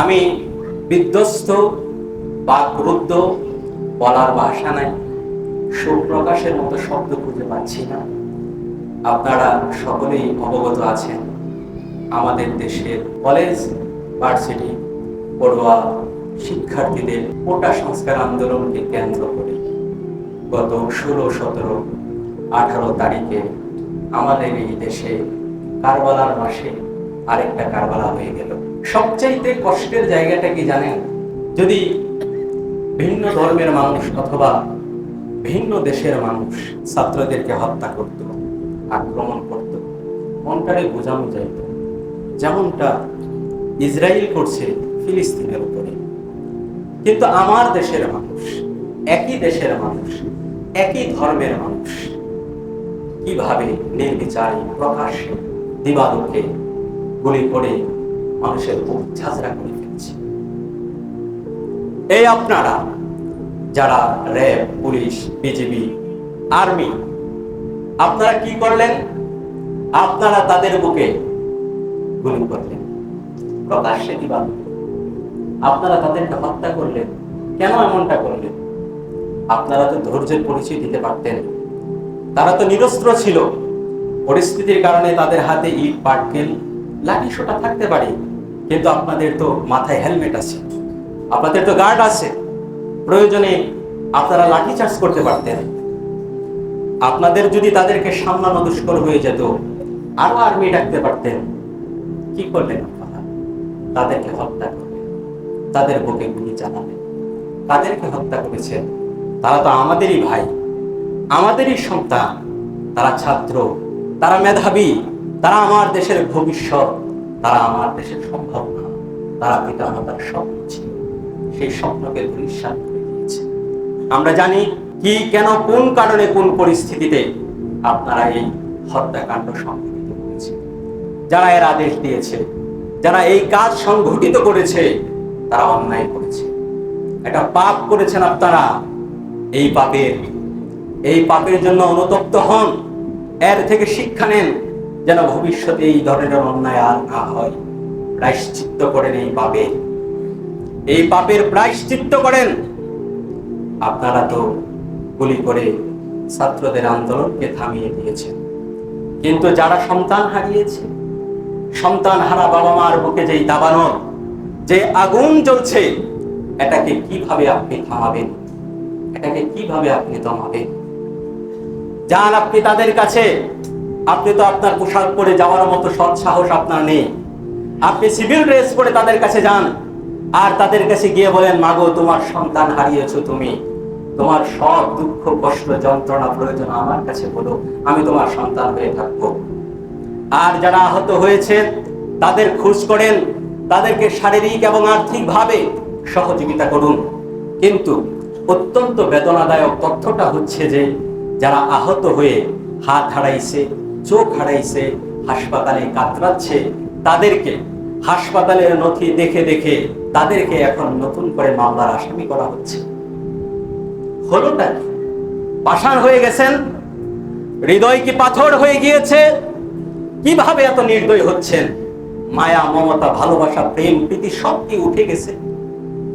আমি বিধ্বস্ত বা ক্রুদ্ধ বলার ভাষা নাই। সুপ্রকাশের মতো শব্দ খুঁজে পাচ্ছি না। আপনারা সকলেই অবগত আছেন। আমাদের দেশের কলেজ, ভার্সিটি, পড়ুয়া শিক্ষার্থীদের কোটা সংস্কার আন্দোলনকে কেন্দ্র করে গত ষোলো, সতেরো, আঠারো তারিখে আমাদের এই দেশে কারবালার মাসে আরেকটা কারবালা হয়ে গেল। সবচাইতে কষ্টের জায়গাটা কি জানেন? যদি ভিন্ন ধর্মের মানুষ অথবা ভিন্ন দেশের মানুষ ছাত্রদেরকে হত্যা করত, আক্রমণ করত, মনটারে বোঝানো যাইত যেমনটা ইসরায়েল করছে ফিলিস্তিনের উপরে। কিন্তু আমার দেশের মানুষ, একই দেশের মানুষ, একই ধর্মের মানুষ কীভাবে নির্বিচারী প্রকাশ্যে দিবালোকে গুলি করে মানুষের বুক ঝাঁঝরা করে ফেলছে। এই আপনারা যারা র্যাব, পুলিশ, বিজিবি, আর্মি, আপনারা কি করলেন? আপনারা তাদের বুকে গুলি করলেন। প্রকাশ্যে দিবালোকে আপনারা তাদেরকে হত্যা করলেন। কেন এমনটা করলেন? আপনারা তো ধৈর্যের পরিচয় দিতে পারতেন। তারা তো নিরস্ত্র ছিল। পরিস্থিতির কারণে তাদের হাতে ইট, পাটকেল লাঠি সোটা থাকতে পারে, কিন্তু আপনাদের তো মাথায় হেলমেট আছে। আপনাদের তো গার্ড আছে। প্রয়োজনে আপনারা লাঠি চার্জ করতে পারতেন। আপনাদের যদি তাদেরকে সামলানো দুষ্কর হয়ে যেত, আরও আর্মি ডাকতে পারতেন। কি করলেন আপনারা? তাদেরকে হত্যা করলেন। তাদের বুকে গুলি চালালেন। তাদেরকে হত্যা করেছেন? তারা তো আমাদেরই ভাই, আমাদেরই সন্তান। তারা ছাত্র, তারা মেধাবী। তারা আমার দেশের ভবিষ্যৎ, তারা আমার দেশের সম্ভাবনা, তারা পিতা মাতার স্বপ্ন ছিল, সেই স্বপ্নকে ধূলিসাৎ করে দিয়েছে। আমরা জানি কি, কেন, কোন কারণে, কোন পরিস্থিতিতে আপনারা এই হত্যাকাণ্ড সংঘটিত করেছে যারা এর আদেশ দিয়েছে, যারা এই কাজ সংঘটিত করেছে, তারা অন্যায় করেছে। একটা পাপ করেছেন আপনারা, এই পাপের। এই পাপের জন্য অনুতপ্ত হন, এর থেকে শিক্ষা নেন। যেন ভবিষ্যতে এই ধরনের অন্যায় আর না হয়। প্রায়শ্চিত্ত করেন এই পাপের এই পাপের প্রায়শ্চিত্ত করেন। আপনারা তো গুলি করে ছাত্রদের আন্দোলনকে থামিয়ে দিয়েছেন। কিন্তু যারা সন্তান হারিয়েছে সন্তান হারা বাবা মার বুকে যেই দাবানল, যে আগুন জ্বলছে, এটাকে কীভাবে আপনি থামাবেন? এটাকে কীভাবে আপনি দমাবেন? যান আপনি তাদের কাছে। আপনি তো আপনার পোশাক পরে যাওয়ার মতো সৎ সাহস আপনার নেই। আপনি সিভিল ড্রেস পরে তাদের কাছে যান, আর তাদের কাছে গিয়ে বলেন, মাগো, তোমার সন্তান হারিয়েছো তুমি। তোমার সব দুঃখ, কষ্ট, যন্ত্রণা প্রয়োজন আমার কাছে বলো, আমি তোমার সন্তান হয়ে থাকব। আর যারা আহত হয়েছে, তাদের খোঁজ করেন, তাদেরকে শারীরিক এবং আর্থিকভাবে সহযোগিতা করুন। কিন্তু অত্যন্ত বেদনাদায়ক তথ্যটা হচ্ছে যে, যারা আহত হয়ে হাত হারাইছে চোখ হারাইছে, হাসপাতালে কাতরাচ্ছে তাদেরকে। হাসপাতালের নথি দেখে দেখে তাদেরকে এখন নতুন করে মামলার আসামি করা হচ্ছে। হলোটা কি? পাষাণ হয়ে গেছেন? হৃদয় কি পাথর হয়ে গিয়েছে? কীভাবে এত নির্দয় হচ্ছেন? মায়া, মমতা, ভালোবাসা, প্রেম, প্রীতি সব কি উঠে গেছে?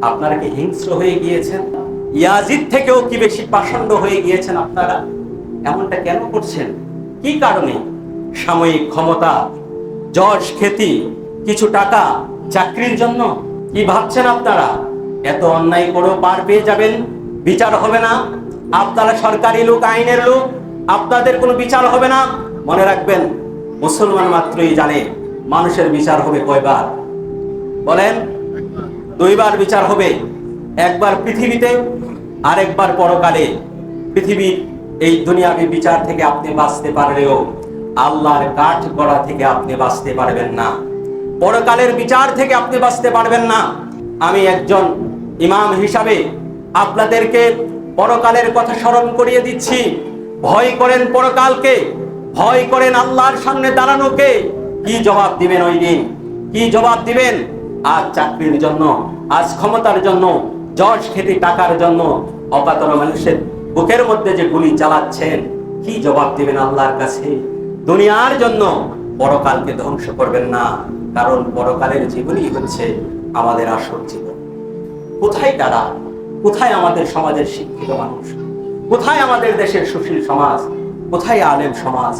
আপনারা কি হিংস্র হয়ে গিয়েছেন? ইয়াজিদ থেকেও কি বেশি পাষণ্ড হয়ে গিয়েছেন আপনারা? এমনটা কেন করছেন? কি কারণে? সাময়িক ক্ষমতা, যশ, খ্যাতি, কিছু টাকা চাকরির জন্য? কি ভাবছেন আপনারা? এত অন্যায় করেও পার পেয়ে যাবেন? বিচার হবে না? আপনারা সরকারি লোক, আইনের লোক, আপনাদের কোনো বিচার হবে না? মনে রাখবেন, মুসলমান মাত্রই জানে মানুষের বিচার হবে কয়বার। বলেন, দুইবার বিচার হবে, একবার পৃথিবীতে, আরেকবার পরকালে। পৃথিবীর এই দুনিয়াবি বিচার থেকে আপনি বাঁচতে পারলেও আল্লাহর কাঠ গড়া থেকে আপনি বাঁচতে পারবেন না। পরকালের বিচার থেকে আপনি বাঁচতে পারবেন না। আমি একজন ইমাম হিসাবে আপনাদেরকে পরকালের কথা স্মরণ করিয়ে দিচ্ছি। ভয় করেন পরকালকে, ভয় করেন আল্লাহর সামনে দাঁড়ানোকে। কি জবাব দিবেন ওই দিন? কি জবাব দিবেন? আজ চাকরির জন্য, আজ ক্ষমতার জন্য, যশ খেতে টাকার জন্য অকাতর মানুষের বুকের মধ্যে যে গুলি চালাচ্ছেন, কি জবাব দিবেন আল্লাহর কাছে? দুনিয়ার জন্য পরকালকে ধ্বংস করবেন না, কারণ পরকালের জীবনই হচ্ছে আমাদের আসল জীবন। কোথায় তারা? কোথায় আমাদের সমাজের শিক্ষিত মানুষ? কোথায় আমাদের দেশের সুশীল সমাজ? কোথায় আলেম সমাজ?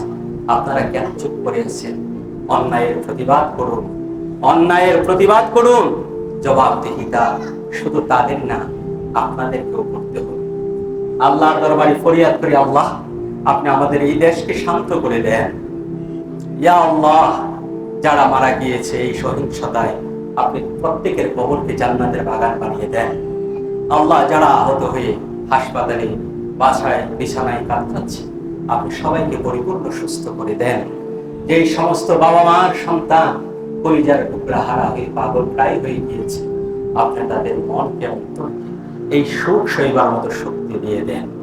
আপনারা কেন চুপ করে আছেন? অন্যায়ের প্রতিবাদ করুন। অন্যায়ের প্রতিবাদ করুন। জবাবদিহিতা শুধু তাদের না, আপনাদেরকেও করতে হবে। আল্লাহর দরবারে ফরিয়াদ করি, আল্লাহ, আপনি আমাদের এই দেশকে শান্ত করে দেন। ইয়া আল্লাহ, যারা মারা গিয়েছে এই সহিংসতায়, আপনি প্রত্যেকের কবরকে জান্নাতের বাগান বানিয়ে দেন। আল্লাহ, যারা আহত হয়ে হাসপাতালে, বাসায়, বিছানায় কাতরাচ্ছে আপনি সবাইকে পরিপূর্ণ সুস্থ করে দেন। যেই সমস্ত বাবা মার সন্তান কলিজার টুকরা হারা হয়ে, পাগল প্রায় হয়ে গিয়েছে, আপনি তাদের মনকে অন্তরকে এই সুখ সইবার মতো শক্তি দিয়ে দেন।